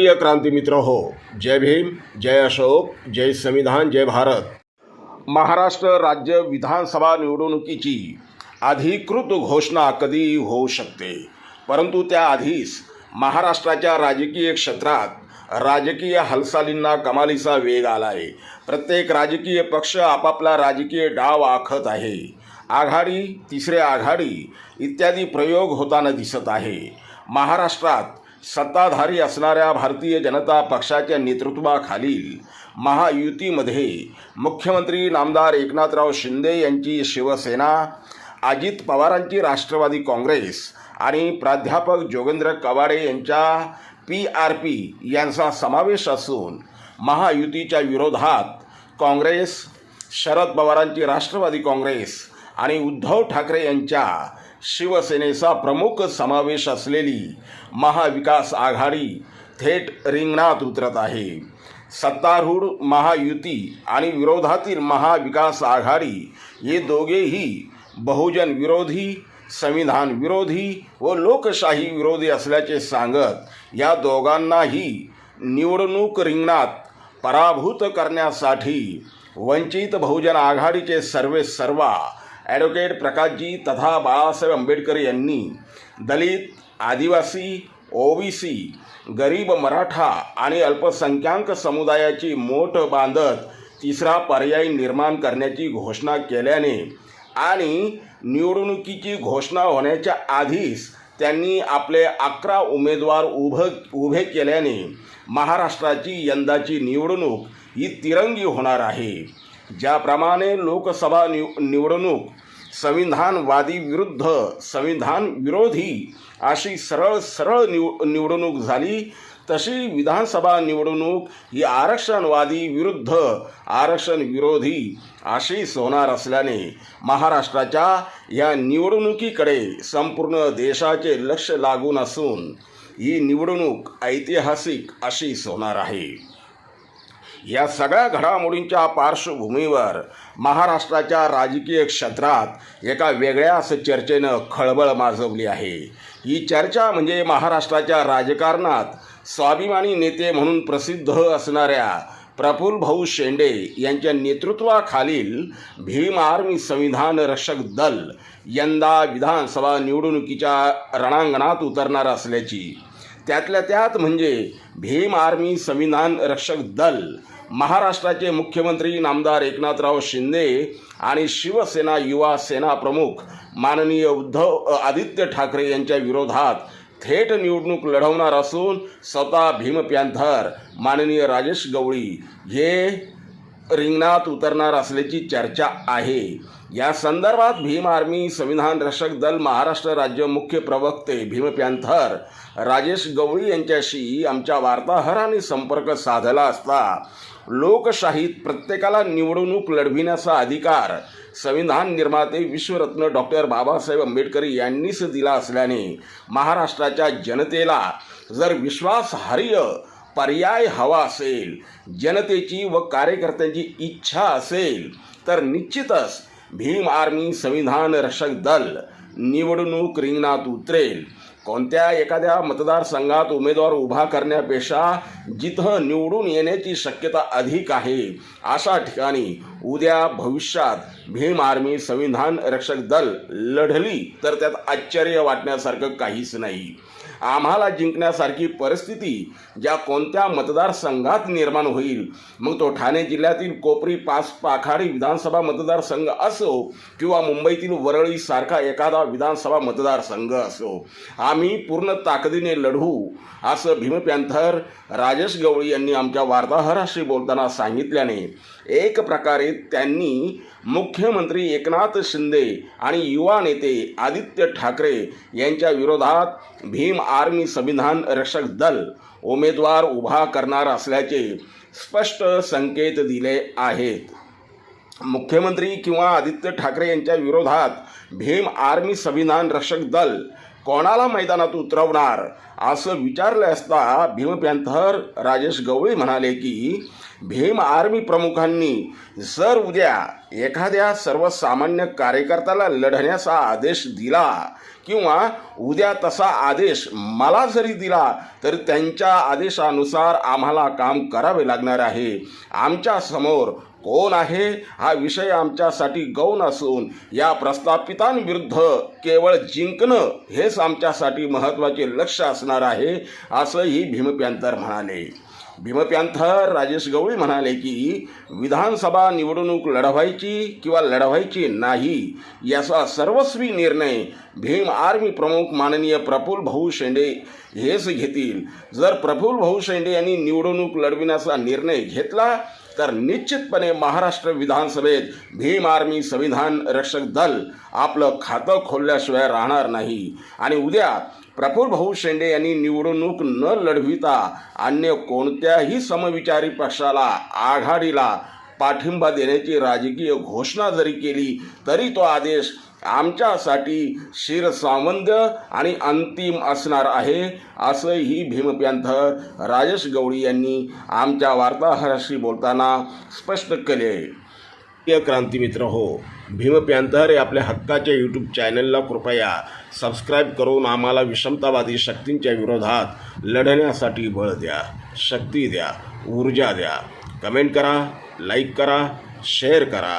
प्रिय क्रांतिमित्र हो जय भीम जय अशोक जय संविधान जय भारत. महाराष्ट्र राज्य विधानसभा निवडणुकीची अधिकृत घोषणा कधी होऊ शकते? परंतु त्याआधीच महाराष्ट्राच्या राजकीय क्षेत्रात राजकीय हालचालींना कमालीचा वेग आला आहे प्रत्येक राजकीय पक्ष आपापला राजकीय डाव आखत आहे. आघाडी तिसरे आघाडी इत्यादी प्रयोग होताना दिसत आहे. महाराष्ट्रात सत्ताधारी असणाऱ्या भारतीय जनता पक्षाच्या नेतृत्वाखालील महायुतीमध्ये मुख्यमंत्री नामदार एकनाथराव शिंदे यांची शिवसेना अजित पवारांची राष्ट्रवादी काँग्रेस आणि प्राध्यापक जोगेंद्र कवाडे यांच्या पी आर पी यांचा समावेश असून महायुतीच्या विरोधात काँग्रेस शरद पवारांची राष्ट्रवादी काँग्रेस आणि उद्धव ठाकरे यांच्या शिवसेनेचा प्रमुख समावेश असलेली महाविकास आघाडी थेट रिंगणात उतरत आहे. सत्तारूढ महायुती आणि विरोधातील महाविकास आघाडी हे दोघेही बहुजन विरोधी संविधान विरोधी व लोकशाही विरोधी असल्याचे सांगत या दोघांनाही निवडणूक रिंगणात पराभूत करण्यासाठी वंचित बहुजन आघाडीचे सर्वे सर्वा ॲडव्होकेट प्रकाशजी तथा बाळासाहेब आंबेडकर यांनी दलित आदिवासी ओबीसी गरीब मराठा आणि अल्पसंख्याक समुदायाची मोठ बांधत तिसरा पर्याय निर्माण करण्याची घोषणा केल्याने आणि निवडणुकीची घोषणा होण्याच्या आधीच त्यांनी आपले अकरा उमेदवार उभं उभे केल्याने महाराष्ट्राची यंदाची निवडणूक ही तिरंगी होणार आहे. ज्याप्रमाणे लोकसभा निव निवडणूक संविधानवादी विरुद्ध संविधान विरोधी अशी सरळ सरळ निव निवडणूक झाली. तशी विधानसभा निवडणूक ही आरक्षणवादी विरुद्ध आरक्षण विरोधी अशीच होणार असल्याने महाराष्ट्राच्या या निवडणुकीकडे संपूर्ण देशाचे लक्ष लागून असून ही निवडणूक ऐतिहासिक अशीच होणार आहे. या सगळ्या घडामोडींच्या पार्श्वभूमीवर महाराष्ट्राच्या राजकीय क्षेत्रात एका वेगळ्याच चर्चेनं खळबळ माजवली आहे. ही चर्चा म्हणजे महाराष्ट्राच्या राजकारणात स्वाभिमानी नेते म्हणून प्रसिद्ध असणाऱ्या प्रफुल्ल भाऊ शेंडे यांच्या नेतृत्वाखालील भीम आर्मी संविधान रक्षक दल यंदा विधानसभा निवडणुकीच्या रणांगणात उतरणार असल्याची त्यातल्या त्यात म्हणजे भीम आर्मी संविधान रक्षक दल महाराष्ट्राचे मुख्यमंत्री नामदार एकनाथराव शिंदे आणि शिवसेना युवा सेना प्रमुख माननीय उद्धव आदित्य ठाकरे यांच्या विरोधात थेट निवडणूक लढवणार असून स्वतः भीम पॅन्थर माननीय राजेश गवळी हे रिंगणात उतरणार असल्याची चर्चा आहे. या संदर्भात भीम आर्मी संविधान रक्षक दल महाराष्ट्र राज्य मुख्य प्रवक्ते भीम पॅन्थर राजेश गवळी यांच्याशी आमच्या वार्ताहराने संपर्क साधला असता. लोकशाहीत प्रत्येकाला निवडणूक लढविण्याचा अधिकार संविधान निर्माते विश्वरत्न डॉक्टर बाबासाहेब आंबेडकर यांनीच दिला असल्याने महाराष्ट्राच्या जनतेला जर विश्वासार्ह पर्याय हवा असेल जनतेची व कार्यकर्त्यांची इच्छा असेल तर निश्चितच भीम आर्मी संविधान रक्षक दल निवडणूक रिंगणात उतरेल. कोणत्या एखाद्या मतदारसंघात उमेदवार उभा करण्यापेक्षा जिथं निवडून येण्याची शक्यता अधिक आहे अशा ठिकाणी उद्या भविष्यात भीम आर्मी संविधान रक्षक दल लढली तर त्यात आश्चर्य वाटण्यासारखं काहीच नाही. आम्हाला जिंकण्यासारखी परिस्थिती ज्या कोणत्या मतदारसंघात निर्माण होईल. मग तो ठाणे जिल्ह्यातील कोपरी पास पाखाडी विधानसभा मतदारसंघ असो किंवा मुंबईतील वरळीसारखा एखादा विधानसभा मतदारसंघ असो आम्ही पूर्ण ताकदीने लढू असं भीम राजेश गवळी यांनी आमच्या वार्ताहराशी बोलताना सांगितल्याने एक प्रकारे त्यांनी मुख्यमंत्री एकनाथ शिंदे आणि युवा नेते आदित्य ठाकरे यांच्या विरोधात भीम आर्मी संविधान रक्षक दल उमेदवार उभा करणार असल्याचे स्पष्ट संकेत दिले आहेत. मुख्यमंत्री किंवा आदित्य ठाकरे यांच्या विरोधात भीम आर्मी संविधान रक्षक दल कोणाला मैदानात उतरवणार? असं विचारलं असता भीम पॅन्थर राजेश गवळी म्हणाले की भीम आर्मी प्रमुखांनी जर उद्या एखाद्या सर्वसामान्य कार्यकर्त्याला लढण्याचा आदेश दिला किंवा उद्या तसा आदेश मला जरी दिला तर त्यांच्या आदेशानुसार आम्हाला काम करावे लागणार आहे. आमच्यासमोर कोण आहे हा विषय आमच्यासाठी गौण असून या प्रस्थापितांविरुद्ध केवळ जिंकणं हेच आमच्यासाठी महत्त्वाचे लक्ष असणार आहे असंही भीमप्यांतर म्हणाले. भीमप्यांथर राजेश गवळी म्हणाले की विधानसभा निवडणूक लढवायची किंवा लढवायची नाही याचा सर्वस्वी निर्णय भीम आर्मी प्रमुख माननीय प्रफुल भाऊ शेंडे हेच घेतील. जर प्रफुल भाऊ शेंडे यांनी निवडणूक लढविण्याचा निर्णय घेतला तर निश्चितपणे महाराष्ट्र विधानसभेत भीम आर्मी संविधान रक्षक दल आपलं खातं खोलल्याशिवाय राहणार नाही. आणि उद्या प्रफुल भाऊ शेंडे यांनी निवडणूक न लढविता अन्य कोणत्याही समविचारी पक्षाला आघाडीला पाठिंबा देण्याची राजकीय घोषणा जरी केली तरी तो आदेश आमच्यासाठी शिरसावंद आणि अंतिम असणार आहे असंही भीमप्यांथर राजेश गवळी यांनी आमच्या वार्ताहराशी बोलताना स्पष्ट केले. क्रांती क्रांतिमित्र हो भीमप्यांथर हे आपल्या हक्काच्या यूट्यूब चॅनलला कृपया सबस्क्राईब करून आम्हाला विषमतावादी शक्तींच्या विरोधात लढण्यासाठी बळ द्या शक्ती द्या ऊर्जा द्या. कमेंट करा लाईक करा शेअर करा.